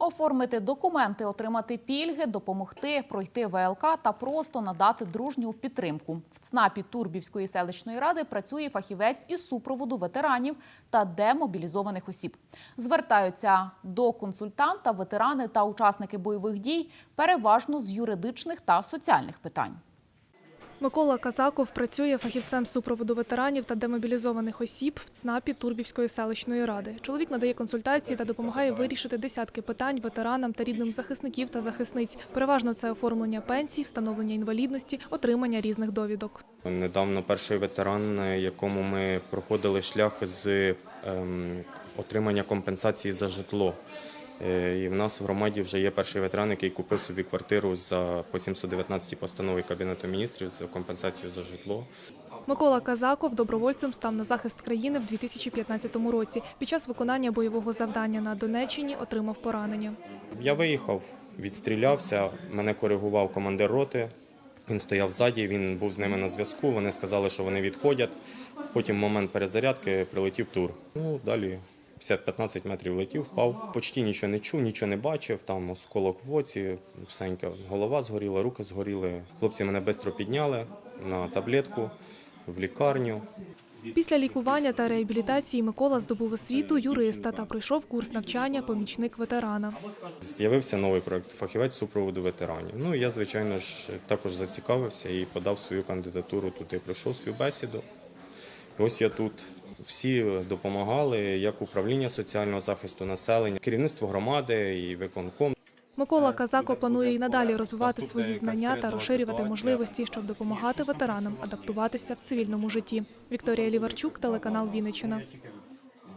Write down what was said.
оформити документи, отримати пільги, допомогти пройти ВЛК та просто надати дружню підтримку. В ЦНАПі Турбівської селищної ради працює фахівець із супроводу ветеранів та демобілізованих осіб. Звертаються до консультанта ветерани та учасники бойових дій переважно з юридичних та соціальних питань. Микола Казаков працює фахівцем супроводу ветеранів та демобілізованих осіб в ЦНАПі Турбівської селищної ради. Чоловік надає консультації та допомагає вирішити десятки питань ветеранам та рідним захисників та захисниць. Переважно це оформлення пенсій, встановлення інвалідності, отримання різних довідок. Недавно перший ветеран, якому ми проходили шлях з ем, отримання компенсації за житло. Е, І в нас в громаді вже є перший ветеран, який купив собі квартиру за по 719 постанові Кабінету міністрів за компенсацію за житло. Микола Казаков добровольцем став на захист країни в 2015 році. Під час виконання бойового завдання на Донеччині отримав поранення. Я виїхав, відстрілявся, мене коригував командир роти. Він стояв ззаді, він був з ними на зв'язку. Вони сказали, що вони відходять. Потім момент перезарядки прилетів тур. Ну, далі 50-15 метрів летів, впав. Почти нічого не чув, нічого не бачив. Там осколок в оці, всенька голова згоріла, руки згоріли. Хлопці мене швидко підняли на таблетку в лікарню. Після лікування та реабілітації Микола здобув освіту юриста та пройшов курс навчання помічник ветерана. З'явився новий проект фахівець супроводу ветеранів. Ну я, звичайно ж, також зацікавився і подав свою кандидатуру туди. Пройшов співбесіду. Ось я тут. Всі допомагали, як управління соціального захисту населення, керівництво громади і виконком. Микола Казако планує і надалі розвивати свої знання та розширювати можливості, щоб допомагати ветеранам адаптуватися в цивільному житті. Вікторія Ліварчук, телеканал Вінниччина.